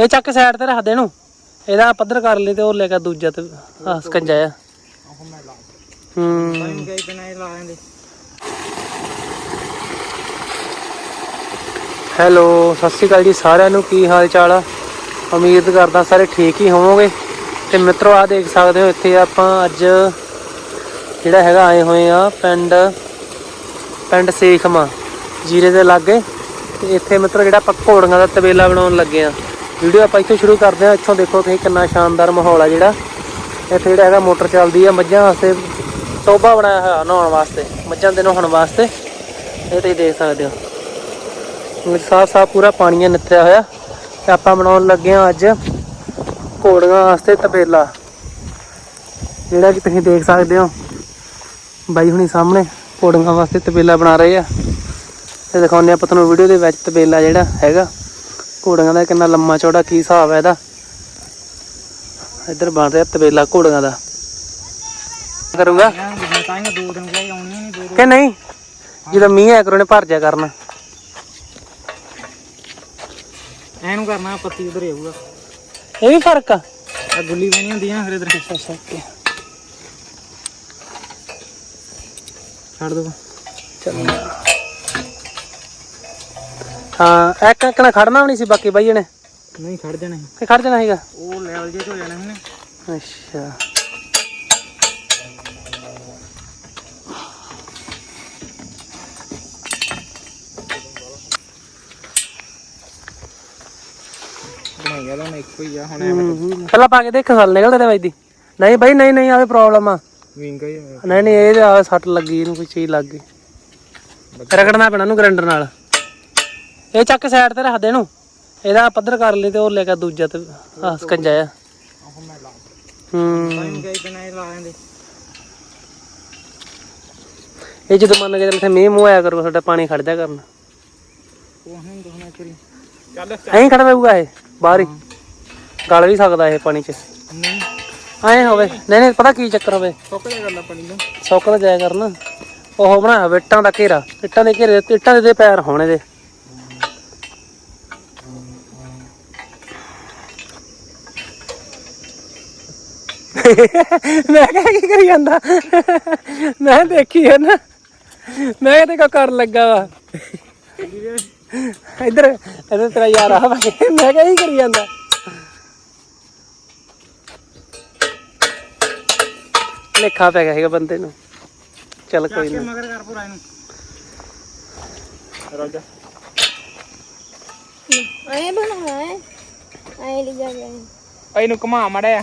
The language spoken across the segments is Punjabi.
ਇਹ ਚੱਕ ਸਾਈਡ ਤੇ ਰੱਖ ਦੇ ਨੂੰ ਇਹਦਾ ਪੱਧਰ ਕਰ ਲਈ ਤੇ ਉਹ ਲੈ ਕੇ ਦੂਜਾ ਤੇ ਆ ਸਕੰਜਾ ਆ। ਹੂੰ। ਗਈ ਬਿਨਾ ਲਾ ਲੈਂਦੇ ਹੈਲੋ, ਸਤਿ ਸ਼੍ਰੀ ਅਕਾਲ ਜੀ ਸਾਰਿਆਂ ਨੂੰ, ਕੀ ਹਾਲ ਚਾਲ ਆ? ਉਮੀਦ ਕਰਦਾ ਸਾਰੇ ਠੀਕ ਹੀ ਹੋਵੋਗੇ। ਤੇ ਮਿੱਤਰੋ ਆ ਦੇਖ ਸਕਦੇ ਹੋ, ਇੱਥੇ ਆਪਾਂ ਅੱਜ ਜਿਹੜਾ ਹੈਗਾ ਆਏ ਹੋਏ ਆ ਪਿੰਡ ਪਿੰਡ ਸੇਖਮਾ, ਜੀਰੇ ਦੇ ਲਾਗੇ। ਤੇ ਇੱਥੇ ਮਿੱਤਰੋ, ਜਿਹੜਾ ਆਪਾਂ ਘੋੜੀਆਂ ਦਾ ਤਬੇਲਾ ਬਣਾਉਣ ਲੱਗੇ ਆ। ਵੀਡੀਓ ਆਪਾਂ ਇੱਥੋਂ ਸ਼ੁਰੂ ਕਰਦੇ ਹਾਂ। ਇੱਥੋਂ ਦੇਖੋ ਤੁਸੀਂ ਕਿੰਨਾ ਸ਼ਾਨਦਾਰ ਮਾਹੌਲ ਆ ਜਿਹੜਾ। ਇੱਥੇ ਜਿਹੜਾ ਹੈਗਾ ਮੋਟਰ ਚੱਲਦੀ ਆ। ਮੱਝਾਂ ਵਾਸਤੇ ਟੋਬਾ ਬਣਾਇਆ ਹੋਇਆ ਨਹਾਉਣ ਵਾਸਤੇ। ਮੱਝਾਂ ਦੇ ਨਹਾਉਣ ਵਾਸਤੇ। ਇਹ ਤੁਸੀਂ ਦੇਖ ਸਕਦੇ ਹੋ। ਸਾਫ਼ ਸਾਫ਼ ਪੂਰਾ ਪਾਣੀ ਨਿੱਥਿਆ ਹੋਇਆ। ਤੇ ਆਪਾਂ ਬਣਾਉਣ ਲੱਗੇ ਆ ਅੱਜ ਘੋੜੀਆਂ ਵਾਸਤੇ ਤਬੇਲਾ ਜਿਹੜਾ ਕਿ ਤੁਸੀਂ ਦੇਖ ਸਕਦੇ ਹੋ। ਬਾਈ ਹੁਣੀ ਸਾਹਮਣੇ ਘੋੜੀਆਂ ਵਾਸਤੇ ਤਬੇਲਾ ਬਣਾ ਰਹੇ ਆ। ਤੇ ਦਿਖਾਉਂਦੇ ਆਪਾਂ ਤੁਹਾਨੂੰ ਵੀਡੀਓ ਦੇ ਵਿੱਚ ਤਬੇਲਾ ਜਿਹੜਾ ਹੈਗਾ। ਘੋੜੀਆਂ ਦਾ ਕਿੰਨਾ ਲੰਮਾ ਚੌੜਾ ਕੀ ਹਿਸਾਬ ਹੈ ਇਹਦਾ? ਇੱਧਰ ਬਣ ਰਿਹਾ ਤਬੇਲਾ ਘੋੜੀਆਂ ਦਾ। ਕਰੂੰਗਾ? ਕਿ ਨਹੀਂ? ਜਦੋਂ ਮੀਂਹ ਆਇਆ ਕਰੋ ਨੇ ਭਰ ਜਾ ਕਰਨਾ। ਐਨੂੰ ਕਰਨਾ ਪੱਤੀ ਉਧਰ ਹੀ ਆਊਗਾ। ਇਹ ਵੀ ਫ਼ਰਕ ਆ? ਆ ਗੁੱਲੀ ਬਣੀ ਹੁੰਦੀ ਆ ਫਿਰ ਇਧਰ। ਅੱਛਾ ਅੱਛਾ okay। ਛੱਡ ਦੋ। ਚੱਲ। ਹਾਂ ਇੱਕ ਇੱਕ ਨੇ ਖੜਨਾ ਵੀ ਨਹੀਂ ਸੀ ਬਾਕੀ ਬਾਈ ਨੇ ਨਹੀਂ ਖੜ ਜਾਣਾ ਸੀ। ਕਿ ਖੜ ਜਾਣਾ ਸੀਗਾ? ਉਹ ਲੈਵਲ ਜੇ ਹੋ ਜਾਣਾ ਸੀ ਨਾ। ਅੱਛਾ। ਬਣਾਈ ਗਿਆ ਤਾਂ ਇੱਕੋ ਹੀ ਆ ਹੁਣ ਹਮ, ਪਹਿਲਾਂ ਪਾ ਕੇ ਦੇਖ ਹਲ ਨਿਕਲਦੇ ਨੇ ਬਾਈ ਦੀ। ਨਹੀਂ ਬਾਈ ਨਹੀਂ ਨਹੀਂ ਆਵੇ ਪ੍ਰੋਬਲਮ ਆ। ਵਿੰਗਾ ਹੀ ਆ। ਨਹੀਂ ਨਹੀਂ ਇਹ ਸੱਟ ਲੱਗੀ ਇਹਨੂੰ ਕੋਈ ਚੀਜ਼ ਲੱਗ ਗਈ। ਰਗੜਨਾ ਪੈਣਾ ਨੂੰ ਗ੍ਰੈਂਡਰ ਨਾਲ। ਇਹ ਚੱਕ ਸਾਈਡ ਤੇ ਰੱਖ ਦੇ ਨੂੰ ਇਹਦਾ ਪੱਧਰ ਕਰ ਲਈ ਤੇ ਉਹ ਲੈ ਕੇ ਦੂਜਾ ਤੇ ਆ ਸਕੰਜਾ ਆ। ਹੂੰ। ਇਹ ਜਦੋਂ ਮੰਨ ਕੇ ਚੱਲ ਇੱਥੇ ਮੀਂਹ ਮੂੰਹ ਆਇਆ ਕਰੂ ਸਾਡਾ ਪਾਣੀ ਖੜ ਜਾ ਕਰਨਾ। ਐਂ ਖੜਾ ਰਹੂਗਾ ਇਹ, ਬਾਹਰ ਹੀ। ਗਲ ਵੀ ਸਕਦਾ ਇਹ ਪਾਣੀ 'ਚ। ਨਹੀਂ ਐਂ ਹੋਵੇ। ਨਹੀਂ ਨਹੀਂ, ਪਤਾ ਕੀ ਚੱਕਰ ਹੋਵੇ? ਸੁੱਕ ਜਾ ਗੱਲਾਂ ਤਾਂ ਜਾਇਆ ਕਰਨਾ। ਉਹ ਬਣਾਇਆ ਇੱਟਾਂ ਦਾ ਘੇਰਾ। ਇੱਟਾਂ ਦੇ ਘੇਰੇ ਇੱਟਾਂ ਦੇ ਪੈਰ ਹੋਣੇ ਦੇ। ਮੈਂ ਕਿਹਾ ਕੀ ਕਰੀ ਜਾਂਦਾ? ਮੈਂ ਦੇਖੀ ਹੈ ਨਾ। ਮੈਂ ਕਿਤੇ ਕੋ ਕਰਨ ਲੱਗਾ ਵਾ। ਇੱਧਰ ਇੱਧਰ ਤੇਰਾ ਯਾਰ ਆ ਮੈਂ ਕਿਹਾ ਕੀ ਕਰੀ ਜਾਂਦਾ? ਲੇਖਾ ਪੈ ਗਿਆ ਹੈਗਾ ਬੰਦੇ ਨੂੰ। ਚੱਲ ਕੋਈ ਕੇ ਨਾ। ਮਗਰ ਕਰ ਪੂਰਾ ਇਹਨੂੰ। ਰੁਕ ਜਾ ਆਏ ਬਣਾਇਆ ਹੈ। ਆਏ ਲਈ ਜਾ ਗਏ ਇਹਨੂੰ ਘੁਮਾ ਮੜਿਆ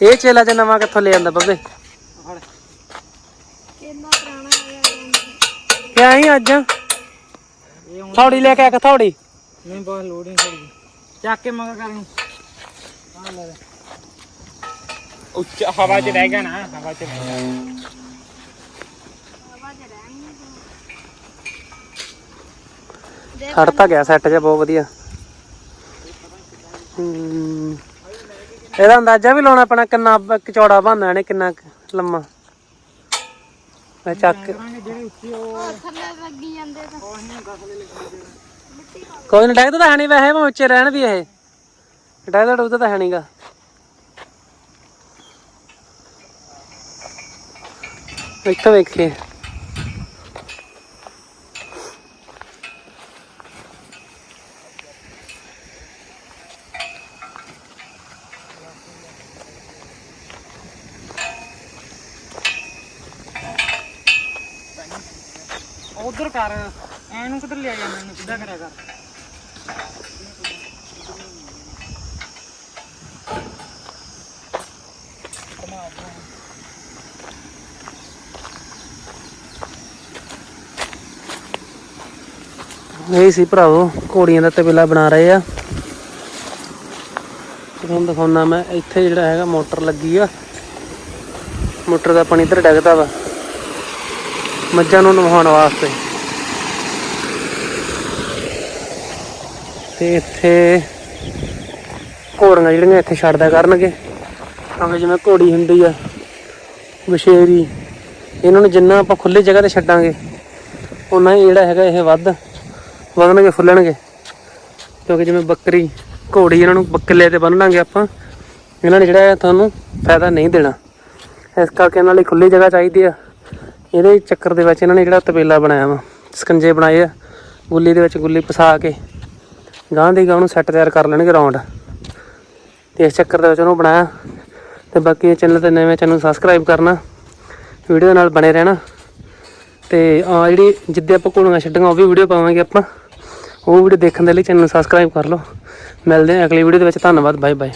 ਇਹ ਚੇਲਾ ਚ ਨਵਾਂ ਕਿੱਥੋਂ ਲੈ ਆਂਦਾ ਬੱਬੇ? ਇੰਨਾ ਪੁਰਾਣਾ ਆ ਗਿਆ ਕਿ ਆਈ ਅੱਜ? ਇਹ ਹੁਣ ਥੌੜੀ ਲੈ ਕੇ ਆ ਥੌੜੀ। ਨਹੀਂ ਬਹੁਤ ਲੋਡਿੰਗ ਥੋੜੀ ਚੱਕ ਕੇ ਮਗਰ ਕਰ ਨੂੰ ਆ ਲੈ ਉੱਚ ਹਵਾ 'ਚ ਰਹਿ ਗਿਆ ਨਾ ਹਵਾ 'ਚ ਰਹਿ ਗਿਆ। ਖੜ ਤਾਂ। ਗਿਆ ਸੈੱਟ ਜਿਹਾ ਬਹੁਤ ਵਧੀਆ। ਹੂੰ। ਇਹਦਾ ਅੰਦਾਜ਼ਾ ਵੀ ਲਾਉਣਾ ਪੈਣਾ ਕਿੰਨਾ ਬ- ਚੌੜਾ ਬਣਨਾ ਨੇ ਕਿੰਨਾ ਲੰਮਾ। ਮੈਂ ਚੱਕ ਕੋਈ ਨਾ, ਡੈਗ ਤਾਂ ਹੈ ਨਹੀਂ ਵੈਸੇ ਭਾਵੇਂ ਉੱਚੇ ਰਹਿਣ ਵੀ ਇਹ। ਡੈਗ ਦਾ ਡੁੱਬਦਾ ਤਾਂ ਹੈ ਨਹੀਂਗਾ ਇੱਥੋਂ ਵੇਖੀਏ। ਉਧਰ ਕਰ, ਐਨੂੰ ਕਿੱਧਰ ਲਿਆ ਜਾਂਦਾ ਇਹਨੂੰ ਸਿੱਧਾ ਕਰਿਆ ਕਰ। ਇਹ ਸੀ ਭਰਾਵੋ, ਘੋੜੀਆਂ ਦਾ ਤਬੇਲਾ ਬਣਾ ਰਹੇ ਆ। ਤੁਹਾਨੂੰ ਦਿਖਾਉਣਾ ਮੈਂ, ਇੱਥੇ ਜਿਹੜਾ ਹੈਗਾ ਮੋਟਰ ਲੱਗੀ ਆ। ਮੋਟਰ ਦਾ ਪਾਣੀ ਇੱਧਰ ਡਿੱਗਦਾ ਵਾ। ਮੱਝਾਂ ਨੂੰ ਨਵਾਉਣ ਵਾਸਤੇ। ਤੇ ਇੱਥੇ ਘੋੜੀਆਂ ਜਿਹੜੀਆਂ ਇੱਥੇ ਛੱਡਦਾ ਕਰਨਗੇ। ਕਿਉਂਕਿ ਜਿਵੇਂ ਘੋੜੀ ਹੁੰਦੀ ਆ ਵਿਸ਼ੇਰੀ ਇਹਨਾਂ ਨੂੰ ਜਿੰਨਾ ਆਪਾਂ ਖੁੱਲੀ ਜਗ੍ਹਾ ਤੇ ਛੱਡਾਂਗੇ ਉਹਨਾਂ ਹੀ ਜਿਹੜਾ ਹੈਗਾ ਇਹ ਵੱਧ ਵਧਣਗੇ, ਫੁੱਲਣਗੇ। ਕਿਉਂਕਿ ਜਿਵੇਂ ਬੱਕਰੀ, ਘੋੜੀ ਇਹਨਾਂ ਨੂੰ ਬੱਕਲੇ ਤੇ ਬੰਨ ਲਾਂਗੇ ਆਪਾਂ, ਇਹਨਾਂ ਨੇ ਜਿਹੜਾ ਤੁਹਾਨੂੰ ਫਾਇਦਾ ਨਹੀਂ ਦੇਣਾ। ਇਸ ਕਰਕੇ ਇਹਨਾਂ ਲਈ ਖੁੱਲੀ ਜਗ੍ਹਾ ਚਾਹੀਦੀ ਆ। ਇਹਦੇ ਚੱਕਰ ਦੇ ਵਿੱਚ ਇਹਨਾਂ ਨੇ ਜਿਹੜਾ ਤਬੇਲਾ ਬਣਾਇਆ ਵਾ, ਸਕੰਜੇ ਬਣਾਏ ਆ ਗੁੱਲੀ ਦੇ ਵਿੱਚ ਗੁੱਲੀ ਫਸਾ ਕੇ ਗਾਂ ਦੀ ਗਾਂ ਨੂੰ ਸੈੱਟ ਤਿਆਰ ਕਰ ਲੈਣਗੇ ਰਾਉਂਡ ਤੇ ਇਸ ਚੱਕਰ ਦੇ ਵਿੱਚ ਉਹਨੂੰ ਬਣਾਇਆ, ਤੇ ਬਾਕੀ ਚੈਨਲ ਤੇ ਨਵੇਂ ਚੈਨਲ ਸਬਸਕ੍ਰਾਈਬ ਕਰਨਾ ਵੀਡੀਓ ਦੇ ਨਾਲ ਬਣੇ ਰਹਿਣਾ। ਤੇ ਆ ਜਿਹੜੀ ਜਿੱਦੇ ਆਪਾਂ ਘੋੜੀਆਂ ਛੱਡੀਆਂ, ਉਹ ਵੀ ਵੀਡੀਓ ਪਾਵਾਂਗੇ ਆਪਾਂ। ਉਹ ਵੀਡੀਓ ਦੇਖਣ ਦੇ ਲਈ ਚੈਨਲ ਨੂੰ ਸਬਸਕ੍ਰਾਈਬ ਕਰ ਲਓ। ਮਿਲਦੇ ਹਾਂ ਅਗਲੀ ਵੀਡੀਓ ਦੇ ਵਿੱਚ, ਧੰਨਵਾਦ ਬਾਏ ਬਾਏ